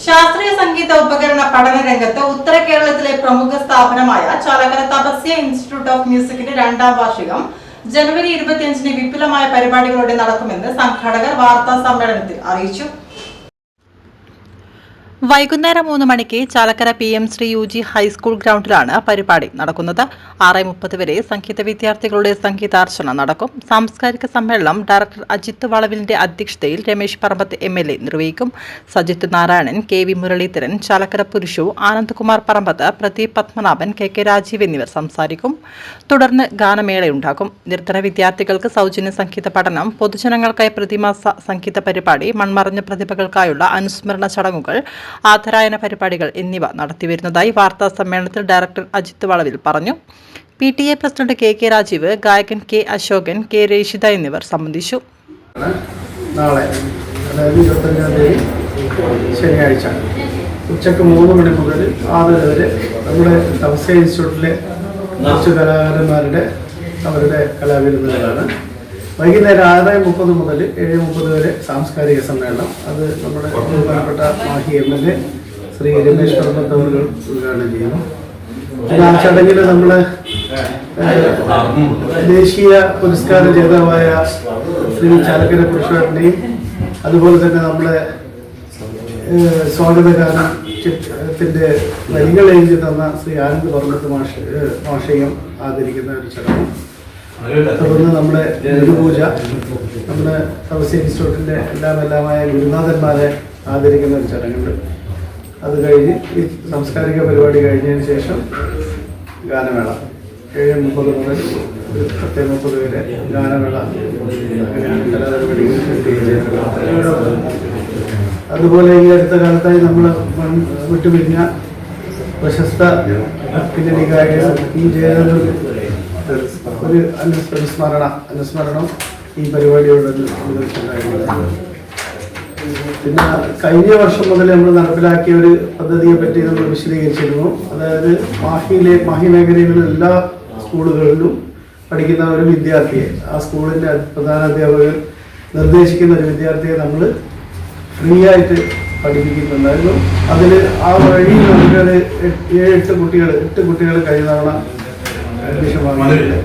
ശാസ്ത്രീയ സംഗീത ഉപകരണ പഠന രംഗത്ത് ഉത്തര കേരളത്തിലെ പ്രമുഖ സ്ഥാപനമായ ചാലക്കര തപസ്യ ഇൻസ്റ്റിറ്റ്യൂട്ട് ഓഫ് മ്യൂസിക്കിന്റെ രണ്ടാം വാർഷികം ജനുവരി ഇരുപത്തിയഞ്ചിന് വിപുലമായ പരിപാടികളോടെ നടക്കുമെന്ന് സംഘാടകർ വാർത്താ സമ്മേളനത്തിൽ അറിയിച്ചു വൈകുന്നേരം മൂന്ന് മണിക്ക് Chalakkara P M Sree U G high school ഗ്രൗണ്ടിലാണ് പരിപാടി നടക്കുന്നത്. ആറ് മുപ്പത് വരെ സംഗീത വിദ്യാർത്ഥികളുടെ സംഗീതാർച്ചന നടക്കും. സാംസ്കാരിക സമ്മേളനം ഡയറക്ടർ അജിത് വളവിലിന്റെ അധ്യക്ഷതയിൽ Ramesh Parambath M L A നിർവഹിക്കും. Sajith Narayanan K V Muraleedharan Chalakkara Purushu Anandkumar Parambath Pradeep Padmanabhan K K Rajeev എന്നിവർ സംസാരിക്കും. തുടർന്ന് ഗാനമേളയുണ്ടാകും നിർധന വിദ്യാർത്ഥികൾക്ക് സൗജന്യ സംഗീത പഠനം പൊതുജനങ്ങൾക്കായി പ്രതിമാസ സംഗീത പരിപാടി മൺമറഞ്ഞ പ്രതിഭകൾക്കായുള്ള അനുസ്മരണ ചടങ്ങുകൾ ആദരായന പരിപാടികൾ എന്നിവ നടത്തിവരുന്നതായി വാർത്താ സമ്മേളനത്തിൽ ഡയറക്ടർ അജിത് വളവിൽ പറഞ്ഞു. P T A president K K Rajeev ഗായകൻ കെ അശോകൻ കെ രേഷിത എന്നിവർ സംബന്ധിച്ചു. നാളെ അതായത് ഇരുപത്തഞ്ചാം തീയതി ശനിയാഴ്ച ഉച്ചയ്ക്ക് മൂന്ന് മണി മുതൽ ആറ് വരെ നമ്മുടെ തപസ്യ ഇൻസ്റ്റിറ്റ്യൂട്ടിലെ കുറച്ച് കലാകാരന്മാരുടെ അവരുടെ കലാവിരുന്നുകളാണ്. വൈകുന്നേരം ആറ് മുപ്പത് മുതൽ ഏഴ് മുപ്പത് വരെ സാംസ്കാരിക സമ്മേളനം. അത് നമ്മുടെ ബഹുമാനപ്പെട്ട Mahi M L A Shri Ramesh അവർ ഉദ്ഘാടനം ചെയ്യുന്നു. പിന്നെ ആ ചടങ്ങിൽ നമ്മൾ ദേശീയ പുരസ്കാര ജേതാവായ ശ്രീ ചാലക്കര പുരുഷന്റെയും അതുപോലെ തന്നെ നമ്മളെ സ്വാഗതഗാനം ചിത്രത്തിന്റെ വരികൾ എഴുതി തന്ന ശ്രീ ആനന്ദ് പറമ്പത്ത് മാഷ് മാഷയും ആദരിക്കുന്ന ഒരു ചടങ്ങ്. തുടർന്ന് നമ്മുടെ ഗുരുപൂജ നമ്മുടെ തപസ്യ ഇൻസ്റ്റിറ്റ്യൂട്ടിന്റെ എല്ലാം എല്ലാമായ ഗുരുനാഥന്മാരെ ആദരിക്കുന്ന ഒരു ചടങ്ങുണ്ട്. അത് കഴിഞ്ഞ് ഈ സാംസ്കാരിക പരിപാടി കഴിഞ്ഞതിന് ശേഷം ഗാനമേള. ഏഴ് മുപ്പത് മുതൽ ഒരു പത്ത് മുപ്പത് വരെ ഗാനമേള. അതുപോലെ ഈ അടുത്ത കാലത്തായി നമ്മൾ വിട്ടുപിരിഞ്ഞ പ്രശസ്ത പിന്നണി ഗായകൻ ജയചന്ദ്രൻ ഒരു അനു- അനുസ്മരണ അനുസ്മരണം ഈ പരിപാടിയോട് ഉണ്ടായിരുന്നത് പിന്നെ കഴിഞ്ഞ വർഷം മുതൽ നമ്മൾ നടപ്പിലാക്കിയ ഒരു പദ്ധതിയെ പറ്റി നമ്മൾ വിശദീകരിച്ചിരുന്നു. അതായത് മാഹിയിലെ മാഹി മേഖലയിലുള്ള എല്ലാ സ്കൂളുകളിലും പഠിക്കുന്ന ഒരു വിദ്യാർത്ഥിയെ ആ സ്കൂളിന്റെ പ്രധാന അധ്യാപകർ നിർദ്ദേശിക്കുന്ന ഒരു വിദ്യാർത്ഥിയെ നമ്മൾ ഫ്രീ ആയിട്ട് പഠിപ്പിക്കുന്നുണ്ടായിരുന്നു. അതിൽ ആ വഴി നമുക്കത് ഏഴ് എട്ട് കുട്ടികൾ എട്ട് കുട്ടികൾ കഴിഞ്ഞ തവണ അഡ്മിഷൻ വാങ്ങിയിട്ടുണ്ട്.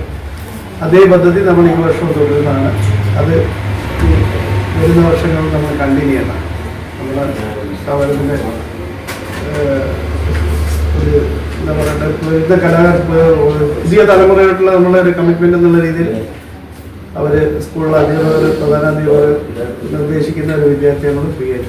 അതേ പദ്ധതി നമ്മൾ ഈ വർഷം തുടരുന്നതാണ്. അത് വരുന്ന വർഷങ്ങളിൽ നമ്മൾ കണ്ടിന്യൂ ചെയ്യണം നമ്മുടെ സ്ഥാപനത്തിന്റെ ഒരു എന്താ പറയുക വരുന്ന കലാ പുതിയ തലമുറയായിട്ടുള്ള നമ്മളെ ഒരു കമ്മിറ്റ്മെന്റ് എന്നുള്ള രീതിയിൽ അവർ സ്കൂളിലെ അധ്യാപകർ പ്രധാന നിർദ്ദേശിക്കുന്ന ഒരു വിദ്യാർത്ഥിയെ നമ്മൾ ഫ്രീ ആയിട്ട്